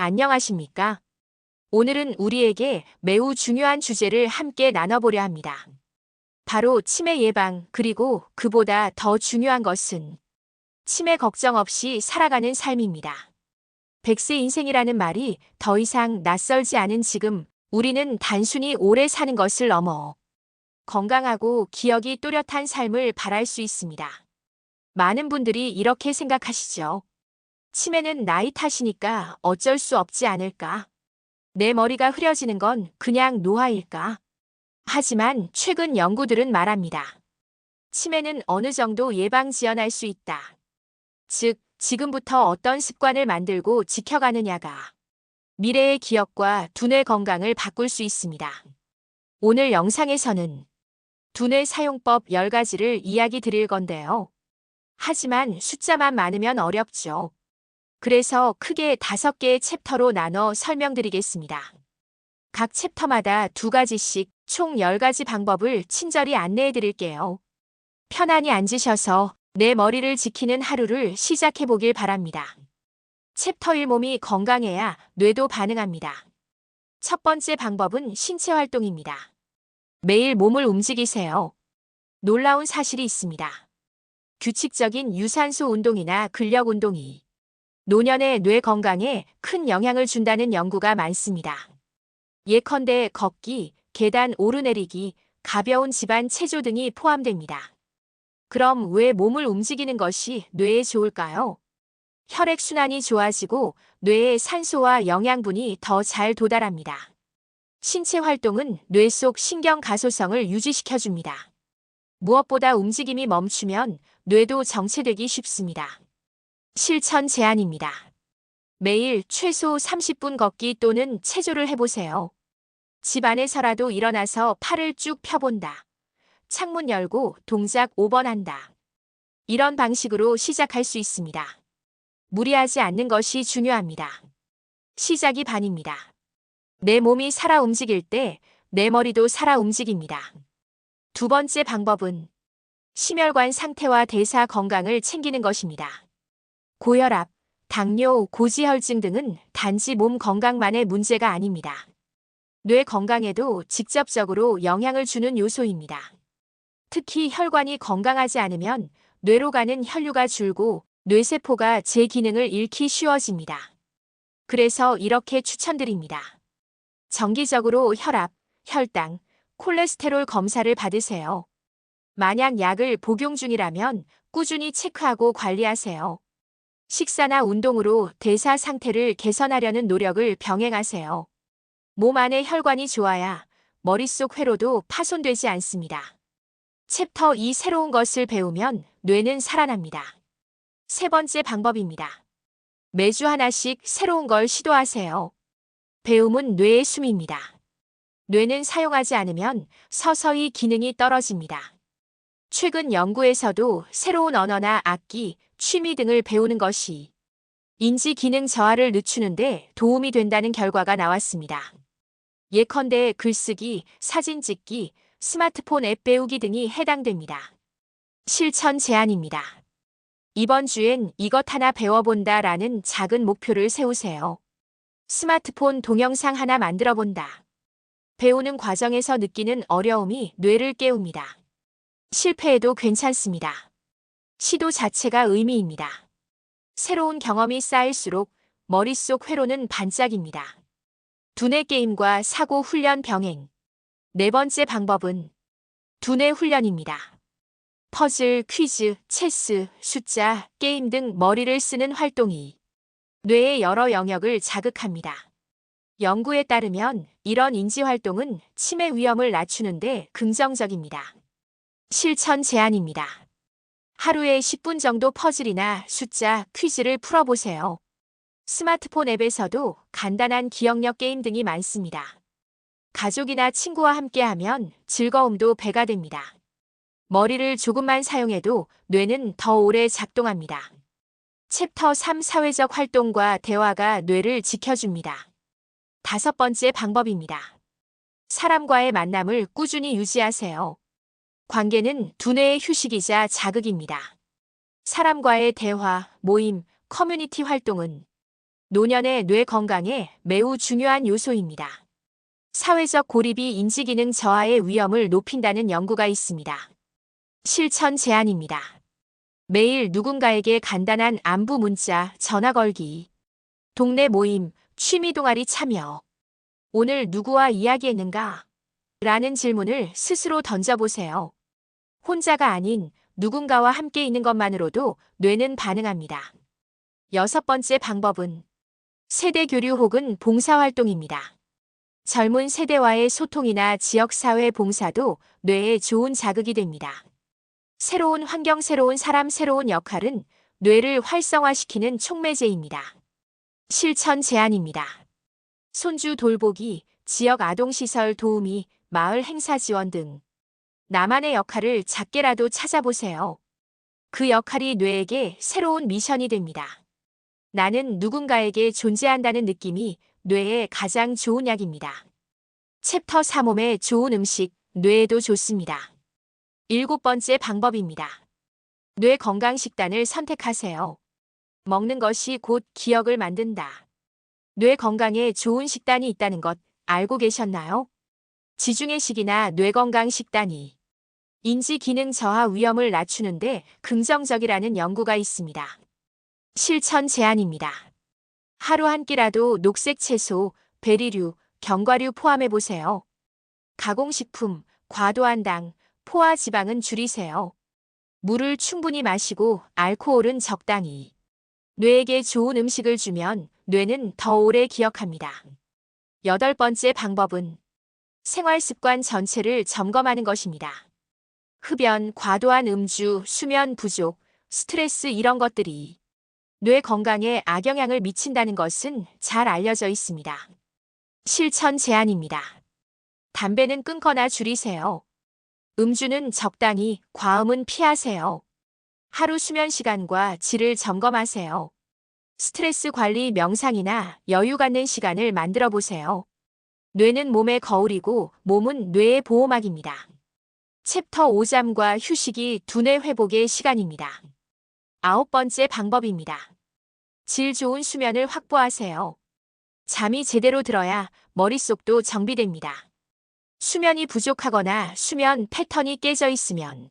안녕하십니까? 오늘은 우리에게 매우 중요한 주제를 함께 나눠보려 합니다. 바로 치매 예방, 그리고 그보다 더 중요한 것은 치매 걱정 없이 살아가는 삶입니다. 백세 인생이라는 말이 더 이상 낯설지 않은 지금 우리는 단순히 오래 사는 것을 넘어 건강하고 기억이 또렷한 삶을 바랄 수 있습니다. 많은 분들이 이렇게 생각하시죠. 치매는 나이 탓이니까 어쩔 수 없지 않을까? 내 머리가 흐려지는 건 그냥 노화일까? 하지만 최근 연구들은 말합니다. 치매는 어느 정도 예방 지연할 수 있다. 즉, 지금부터 어떤 습관을 만들고 지켜가느냐가 미래의 기억과 두뇌 건강을 바꿀 수 있습니다. 오늘 영상에서는 두뇌 사용법 10가지를 이야기 드릴 건데요. 하지만 숫자만 많으면 어렵죠. 그래서 크게 다섯 개의 챕터로 나눠 설명드리겠습니다. 각 챕터마다 두 가지씩 총 10가지 방법을 친절히 안내해 드릴게요. 편안히 앉으셔서 내 머리를 지키는 하루를 시작해 보길 바랍니다. 챕터 1 몸이 건강해야 뇌도 반응합니다. 첫 번째 방법은 신체 활동입니다. 매일 몸을 움직이세요. 놀라운 사실이 있습니다. 규칙적인 유산소 운동이나 근력 운동이 노년의 뇌 건강에 큰 영향을 준다는 연구가 많습니다. 예컨대 걷기, 계단 오르내리기, 가벼운 집안 체조 등이 포함됩니다. 그럼 왜 몸을 움직이는 것이 뇌에 좋을까요? 혈액순환이 좋아지고 뇌의 산소와 영양분이 더 잘 도달합니다. 신체 활동은 뇌 속 신경 가소성을 유지시켜줍니다. 무엇보다 움직임이 멈추면 뇌도 정체되기 쉽습니다. 실천 제안입니다. 매일 최소 30분 걷기 또는 체조를 해보세요. 집 안에서라도 일어나서 팔을 쭉 펴본다. 창문 열고 동작 5번 한다. 이런 방식으로 시작할 수 있습니다. 무리하지 않는 것이 중요합니다. 시작이 반입니다. 내 몸이 살아 움직일 때 내 머리도 살아 움직입니다. 두 번째 방법은 심혈관 상태와 대사 건강을 챙기는 것입니다. 고혈압, 당뇨, 고지혈증 등은 단지 몸 건강만의 문제가 아닙니다. 뇌 건강에도 직접적으로 영향을 주는 요소입니다. 특히 혈관이 건강하지 않으면 뇌로 가는 혈류가 줄고 뇌세포가 제 기능을 잃기 쉬워집니다. 그래서 이렇게 추천드립니다. 정기적으로 혈압, 혈당, 콜레스테롤 검사를 받으세요. 만약 약을 복용 중이라면 꾸준히 체크하고 관리하세요. 식사나 운동으로 대사 상태를 개선하려는 노력을 병행하세요. 몸 안의 혈관이 좋아야 머릿속 회로도 파손되지 않습니다. 챕터 2 새로운 것을 배우면 뇌는 살아납니다. 세 번째 방법입니다. 매주 하나씩 새로운 걸 시도하세요. 배움은 뇌의 숨입니다. 뇌는 사용하지 않으면 서서히 기능이 떨어집니다. 최근 연구에서도 새로운 언어나 악기, 취미 등을 배우는 것이 인지 기능 저하를 늦추는데 도움이 된다는 결과가 나왔습니다. 예컨대 글쓰기, 사진 찍기, 스마트폰 앱 배우기 등이 해당됩니다. 실천 제안입니다. 이번 주엔 이것 하나 배워본다 라는 작은 목표를 세우세요. 스마트폰 동영상 하나 만들어 본다. 배우는 과정에서 느끼는 어려움이 뇌를 깨웁니다. 실패해도 괜찮습니다. 시도 자체가 의미입니다. 새로운 경험이 쌓일수록 머릿속 회로는 반짝입니다. 두뇌 게임과 사고 훈련 병행. 네 번째 방법은 두뇌 훈련입니다. 퍼즐, 퀴즈, 체스, 숫자, 게임 등 머리를 쓰는 활동이 뇌의 여러 영역을 자극합니다. 연구에 따르면 이런 인지 활동은 치매 위험을 낮추는데 긍정적입니다. 실천 제안입니다. 하루에 10분 정도 퍼즐이나 숫자, 퀴즈를 풀어보세요. 스마트폰 앱에서도 간단한 기억력 게임 등이 많습니다. 가족이나 친구와 함께하면 즐거움도 배가 됩니다. 머리를 조금만 사용해도 뇌는 더 오래 작동합니다. 챕터 3 사회적 활동과 대화가 뇌를 지켜줍니다. 다섯 번째 방법입니다. 사람과의 만남을 꾸준히 유지하세요. 관계는 두뇌의 휴식이자 자극입니다. 사람과의 대화, 모임, 커뮤니티 활동은 노년의 뇌 건강에 매우 중요한 요소입니다. 사회적 고립이 인지기능 저하의 위험을 높인다는 연구가 있습니다. 실천 제안입니다. 매일 누군가에게 간단한 안부 문자, 전화 걸기, 동네 모임, 취미 동아리 참여. 오늘 누구와 이야기했는가? 라는 질문을 스스로 던져보세요. 혼자가 아닌 누군가와 함께 있는 것만으로도 뇌는 반응합니다. 여섯 번째 방법은 세대 교류 혹은 봉사활동입니다. 젊은 세대와의 소통이나 지역사회 봉사도 뇌에 좋은 자극이 됩니다. 새로운 환경, 새로운 사람, 새로운 역할은 뇌를 활성화시키는 촉매제입니다. 실천 제안입니다. 손주 돌보기, 지역 아동시설 도우미, 마을 행사 지원 등 나만의 역할을 작게라도 찾아보세요. 그 역할이 뇌에게 새로운 미션이 됩니다. 나는 누군가에게 존재한다는 느낌이 뇌에 가장 좋은 약입니다. 챕터 3몸에 좋은 음식, 뇌에도 좋습니다. 일곱 번째 방법입니다. 뇌 건강 식단을 선택하세요. 먹는 것이 곧 기억을 만든다. 뇌 건강에 좋은 식단이 있다는 것 알고 계셨나요? 지중해식이나 뇌 건강 식단이 인지 기능 저하 위험을 낮추는데 긍정적이라는 연구가 있습니다. 실천 제안입니다. 하루 한 끼라도 녹색 채소, 베리류, 견과류 포함해 보세요. 가공식품, 과도한 당, 포화 지방은 줄이세요. 물을 충분히 마시고 알코올은 적당히. 뇌에게 좋은 음식을 주면 뇌는 더 오래 기억합니다. 여덟 번째 방법은 생활 습관 전체를 점검하는 것입니다. 흡연, 과도한 음주, 수면 부족, 스트레스 이런 것들이 뇌 건강에 악영향을 미친다는 것은 잘 알려져 있습니다. 실천 제안입니다. 담배는 끊거나 줄이세요. 음주는 적당히, 과음은 피하세요. 하루 수면 시간과 질을 점검하세요. 스트레스 관리 명상이나 여유 갖는 시간을 만들어 보세요. 뇌는 몸의 거울이고 몸은 뇌의 보호막입니다. 챕터 5잠과 휴식이 두뇌 회복의 시간입니다. 아홉 번째 방법입니다. 질 좋은 수면을 확보하세요. 잠이 제대로 들어야 머릿속도 정비됩니다. 수면이 부족하거나 수면 패턴이 깨져 있으면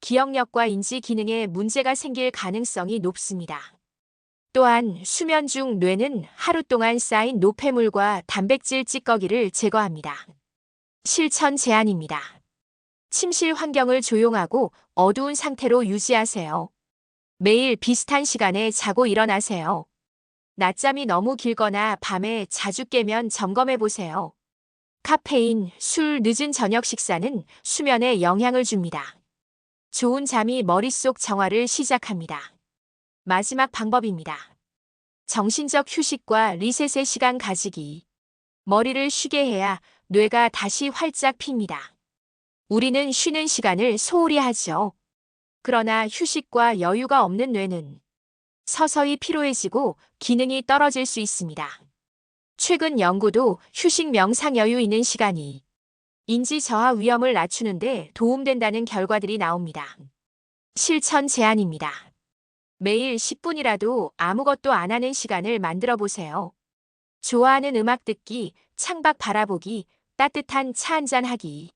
기억력과 인지 기능에 문제가 생길 가능성이 높습니다. 또한 수면 중 뇌는 하루 동안 쌓인 노폐물과 단백질 찌꺼기를 제거합니다. 실천 제안입니다. 침실 환경을 조용하고 어두운 상태로 유지하세요. 매일 비슷한 시간에 자고 일어나세요. 낮잠이 너무 길거나 밤에 자주 깨면 점검해 보세요. 카페인, 술, 늦은 저녁 식사는 수면에 영향을 줍니다. 좋은 잠이 머릿속 정화를 시작합니다. 마지막 방법입니다. 정신적 휴식과 리셋의 시간 가지기. 머리를 쉬게 해야 뇌가 다시 활짝 핍니다. 우리는 쉬는 시간을 소홀히 하죠. 그러나 휴식과 여유가 없는 뇌는 서서히 피로해지고 기능이 떨어질 수 있습니다. 최근 연구도 휴식 명상 여유 있는 시간이 인지 저하 위험을 낮추는데 도움된다는 결과들이 나옵니다. 실천 제안입니다. 매일 10분이라도 아무것도 안 하는 시간을 만들어 보세요. 좋아하는 음악 듣기, 창밖 바라보기, 따뜻한 차 한잔 하기.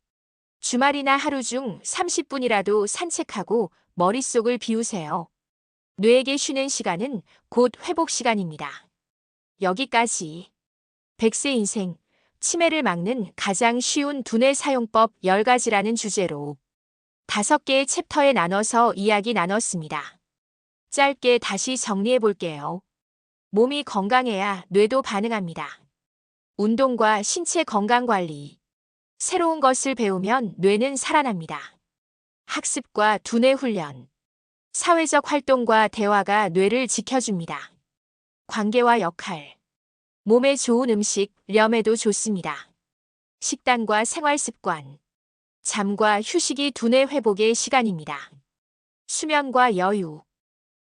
주말이나 하루 중 30분이라도 산책하고 머릿속을 비우세요. 뇌에게 쉬는 시간은 곧 회복 시간입니다. 여기까지. 백세 인생, 치매를 막는 가장 쉬운 두뇌 사용법 10가지라는 주제로 다섯 개의 챕터에 나눠서 이야기 나눴습니다. 짧게 다시 정리해 볼게요. 몸이 건강해야 뇌도 반응합니다. 운동과 신체 건강 관리. 새로운 것을 배우면 뇌는 살아납니다. 학습과 두뇌 훈련. 사회적 활동과 대화가 뇌를 지켜줍니다. 관계와 역할. 몸에 좋은 음식, 렴에도 좋습니다. 식단과 생활 습관. 잠과 휴식이 두뇌 회복의 시간입니다. 수면과 여유.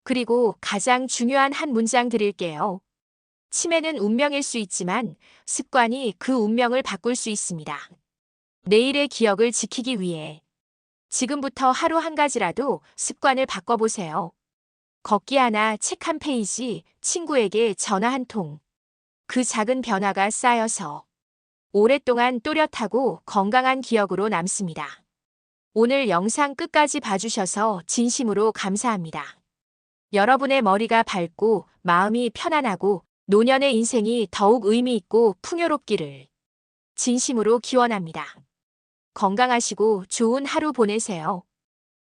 그리고 가장 중요한 한 문장 드릴게요. 치매는 운명일 수 있지만 습관이 그 운명을 바꿀 수 있습니다. 내일의 기억을 지키기 위해 지금부터 하루 한 가지라도 습관을 바꿔보세요. 걷기 하나, 책 한 페이지, 친구에게 전화 한 통. 그 작은 변화가 쌓여서 오랫동안 또렷하고 건강한 기억으로 남습니다. 오늘 영상 끝까지 봐주셔서 진심으로 감사합니다. 여러분의 머리가 밝고 마음이 편안하고 노년의 인생이 더욱 의미 있고 풍요롭기를 진심으로 기원합니다. 건강하시고 좋은 하루 보내세요.